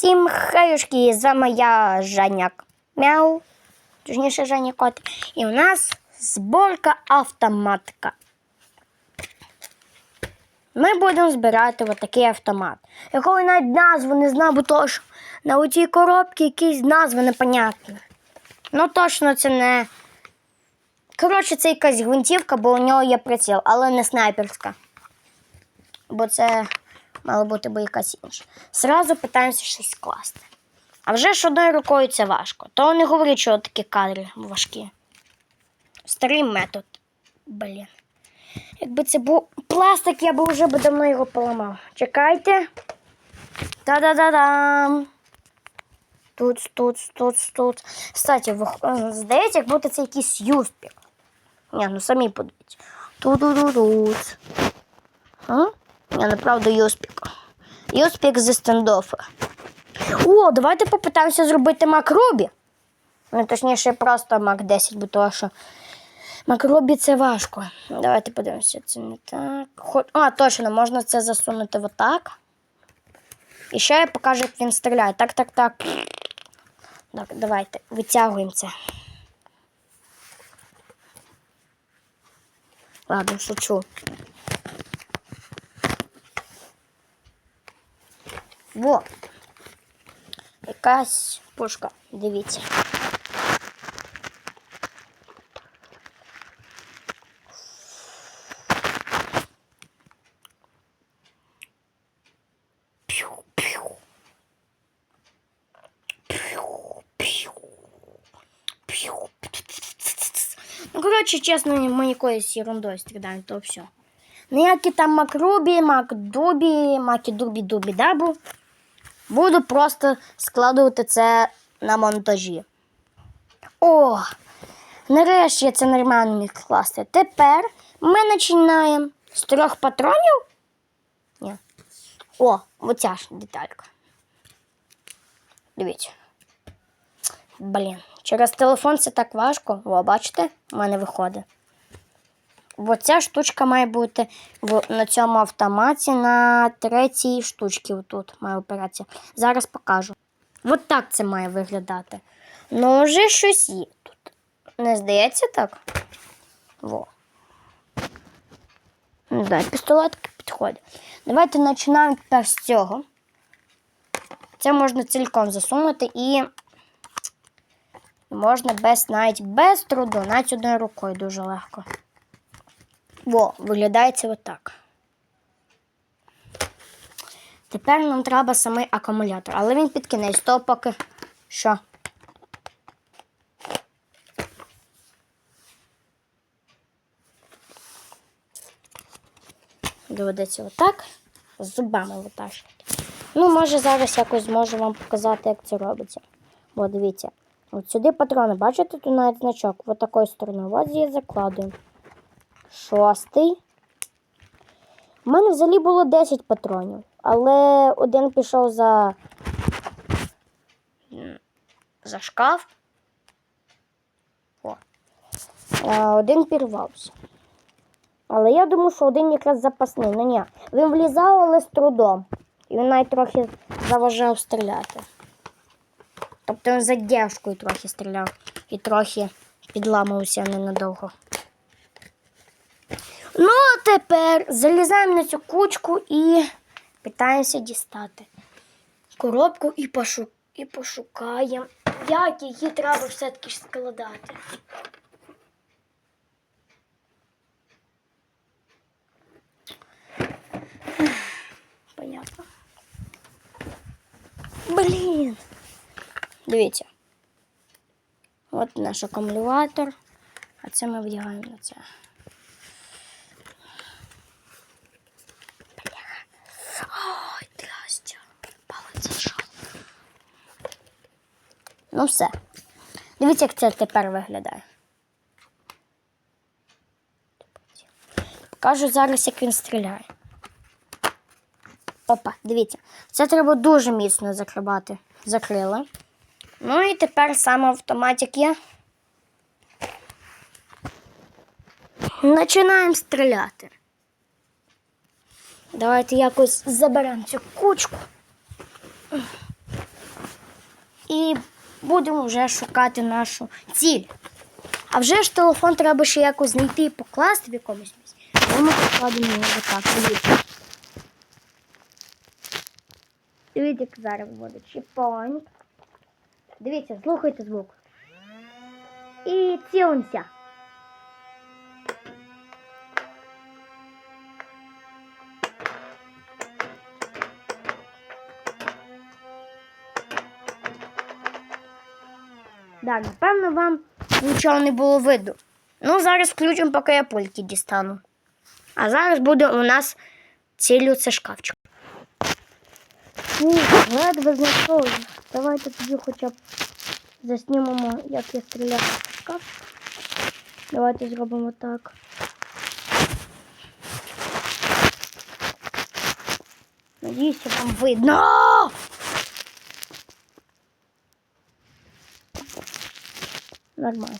Всім хаюшки, з вами я Женяк Мяу. Точніше, Женя Кот. І у нас зборка автоматика. Ми будемо збирати отакий автомат. Якого навіть назву не знаю, бо то що на оцій коробці якісь назви непонятні. Ну точно це не. Коротше, це якась гвинтівка, бо у нього є приціл, але не снайперська. Бо це мало бути якась інша. Зразу питаємося щось скласти. А вже ж одною рукою це важко. То не говорить, що такі кадри важкі. Старий метод. Блін. Якби це був пластик, я б вже давно його поламав. Чекайте. Та-да-да-дам. Тут, тут, тут, тут. Кстати, е, здається, як будто це якийсь юспік. Ні, ну самі подивіться. Тут-тут-тут. Ні, направду юспік. Юспік зі стендофа. О, давайте попитаємося зробити макробі. Ну, точніше, просто Мак 10, бо того, що макробі це важко. Давайте подивимося, це не так. Хо- А, точно, можна це засунути отак. І ще я покажу, як він стріляє. Так, так, так. Так, давайте витягуємо це. Ладно, шучу. Во. Якась пушка, дивіться. П'ю-п'ю. П'ю-п'ю. П'ю. Ну, коротше, чесно, ми якоюсь ерундою стріляємо, то все. Ніякі там макрубі, макдубі, макі-дубі-дубі дабу. Буду просто складувати це на монтажі. О! Нарешті я це нормально міг класти. Тепер ми починаємо з трьох патронів. Ні. О, оця ж деталька. Дивіться. Блін, через телефон це так важко. О, бачите, у мене виходить. Бо ця штучка має бути на цьому автоматі на третій штучці. Тут має операція. Зараз покажу. От так це має виглядати. Ну, вже щось є тут. Не здається так? Во. Не знаю, пістолетки підходить. Давайте починаємо тепер з цього. Це можна цілком засунути і можна без навіть без труду, навіть одною рукою дуже легко. Во, виглядає це отак. Тепер нам треба самий акумулятор, але він під кінець, то поки що. Доведеться отак, з зубами витащити. Ну, може, зараз якось зможу вам показати, як це робиться. Бо дивіться, от сюди патрони, бачите, тут навіть значок, от такою стороною. От її закладуємо. Шостий. У мене взагалі було 10 патронів, але один пішов за. за шкаф. О. А один пірвався. Але я думаю, що один якраз запасний. Ну ні. Він влізав, але з трудом. І він навіть трохи заважав стріляти. Тобто він за дівчинкою трохи стріляв і трохи підламався ненадовго. Ну, а тепер залізаємо на цю кучку і питаємося дістати коробку і, пошу... і пошукаємо, як її треба все-таки складати. Понятно. Блін. Дивіться. От наш акумулятор. А це ми вдягаємо на це. Ну все. Дивіться, як це тепер виглядає. Покажу зараз, як він стріляє. Опа, дивіться. Це треба дуже міцно закривати. Закрили. Ну і тепер сам автоматик є. Починаємо стріляти. Давайте якось заберемо цю кучку. і будемо вже шукати нашу ціль. А вже ж телефон треба ще якось знайти і покласти в якомусь місці. Ми покладемо його так. Дивіться. Як зараз буде. Чіпонь. Дивіться, слухайте звук. І цілимося. Так, напевно, вам нічого не було видно. Ну, зараз включимо, поки я пульки дістану. А зараз буде у нас цілю це шкафчик. Фух, ледве знайшов. Давайте тоді хоча б заснімемо, як я стріляю в шкаф. Давайте зробимо так. Надіюся, вам видно. Нормально.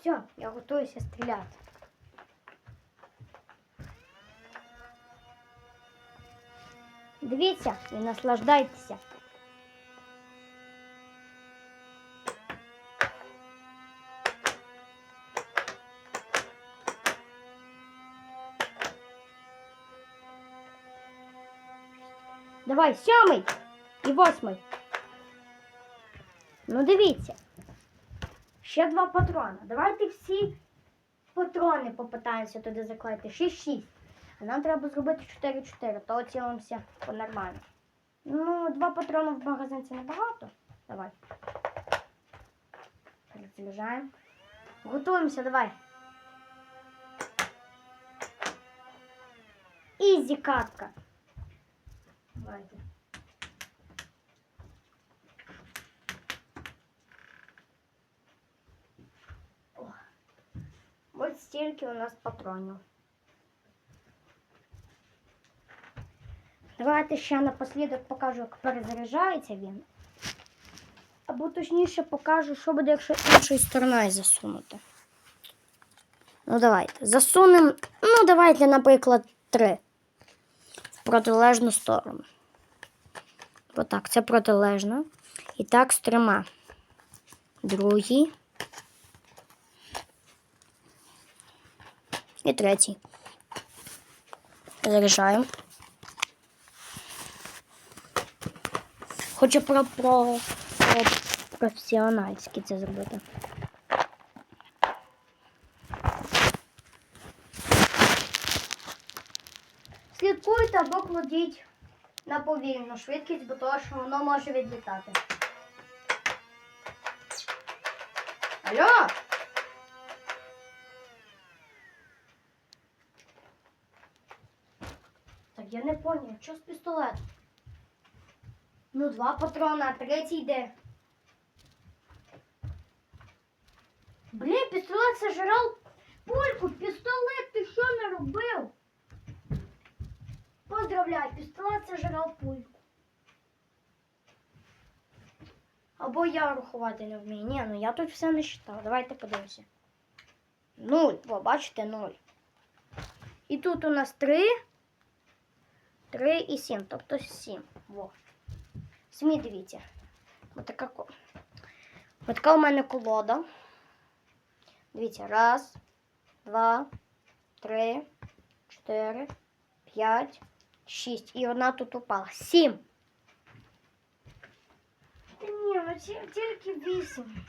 Все, я готуюся стріляти. Дивіться і наслаждайтеся. Давай, сьомий і восьмий. Ну, дивіться. Ще два патрони. Давайте всі патрони попитаємося туди заклеїти. Ще шість. А нам треба зробити 4-4, то оцілимося по-нормально. Ну, два патрони в магазин це небагато. Давай. Перезаряджаємо. Готуємося, давай. Ізі катка. Давайте. О. Ось стільки у нас патронів. Давайте ще напослідок покажу, як перезаряджається він. Або точніше покажу, що буде, якщо іншою стороною засунути. Ну, давайте. Засунемо, ну, давайте, наприклад, три. Протилежну сторону. Отак, це протилежно. І так з трьома. Другий. І третій. Заряджаємо. Хочу про, про, про професіональськи це зробити. Слідкуйте або кладіть на повільну швидкість, бо того, що воно може відлітати. Алло! Так я не поняв, що з пістолетом? Ну, два патрона, а третій йде. Блін, пістолет сожрав пульку, пістолет, ти що наробив? Поздравляю, пістолет сожрав пульку. Або я рахувати не вмію. Ні, ну я тут все не считав. Давайте подивимося. Нуль. О, бачите, нуль. І тут у нас три. Три і сім, тобто сім. Во. Самі дивіться. Ось така, ко- Ось така у мене колода. Дивіться, раз, два, три, чотири, п'ять, шість. І одна тут упала. Сім. Та ні, ну ті- тільки вісім.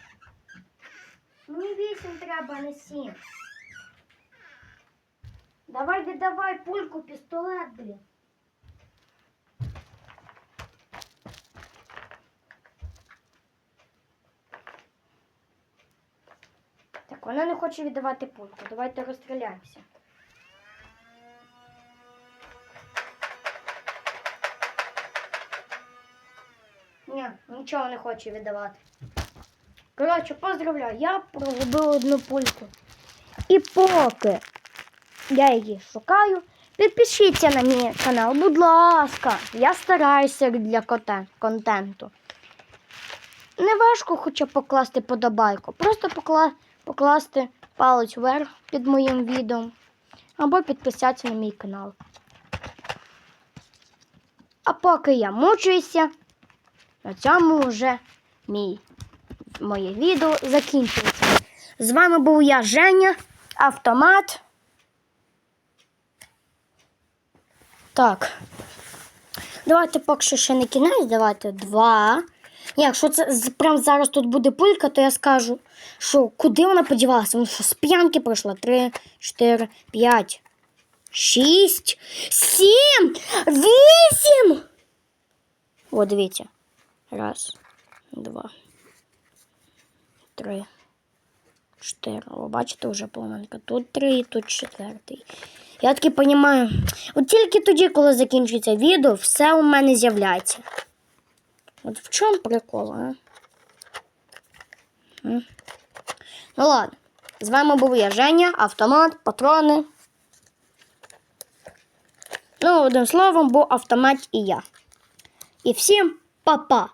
Мені вісім треба, а не сім. Давай віддавай пульку, пістолет, блін. Так, вона не хоче віддавати пульку. Давайте розстріляємося. Нічого не хоче віддавати. Коротше, поздравляю, я прогубив одну пульку. І поки я її шукаю, підпишіться на мій канал, будь ласка. Я стараюся для контенту. Не важко хоча покласти подобайку. Просто покла... покласти палець вверх під моїм відео. або підписатися на мій канал. А поки я мучуюся, на цьому вже мій, моє відео закінчується. З вами був я, Женя, автомат. Так. Давайте поки що ще не кінець, давайте два. Якщо це прямо зараз тут буде пулька, то я скажу, що куди вона подівалася? Вона що з п'янки пройшла? Три, чотири, п'ять, шість, сім, вісім. О, дивіться. Раз, два, три, чотири. О, бачите, вже половинка. Тут три, тут четвертий. Я таки розумію, от тільки тоді, коли закінчується відео, все у мене з'являється. От в чому прикол, а? Ну ладно. З вами був я, Женя, автомат, патрони. Ну, одним словом, був автомат і я. І всім па-па!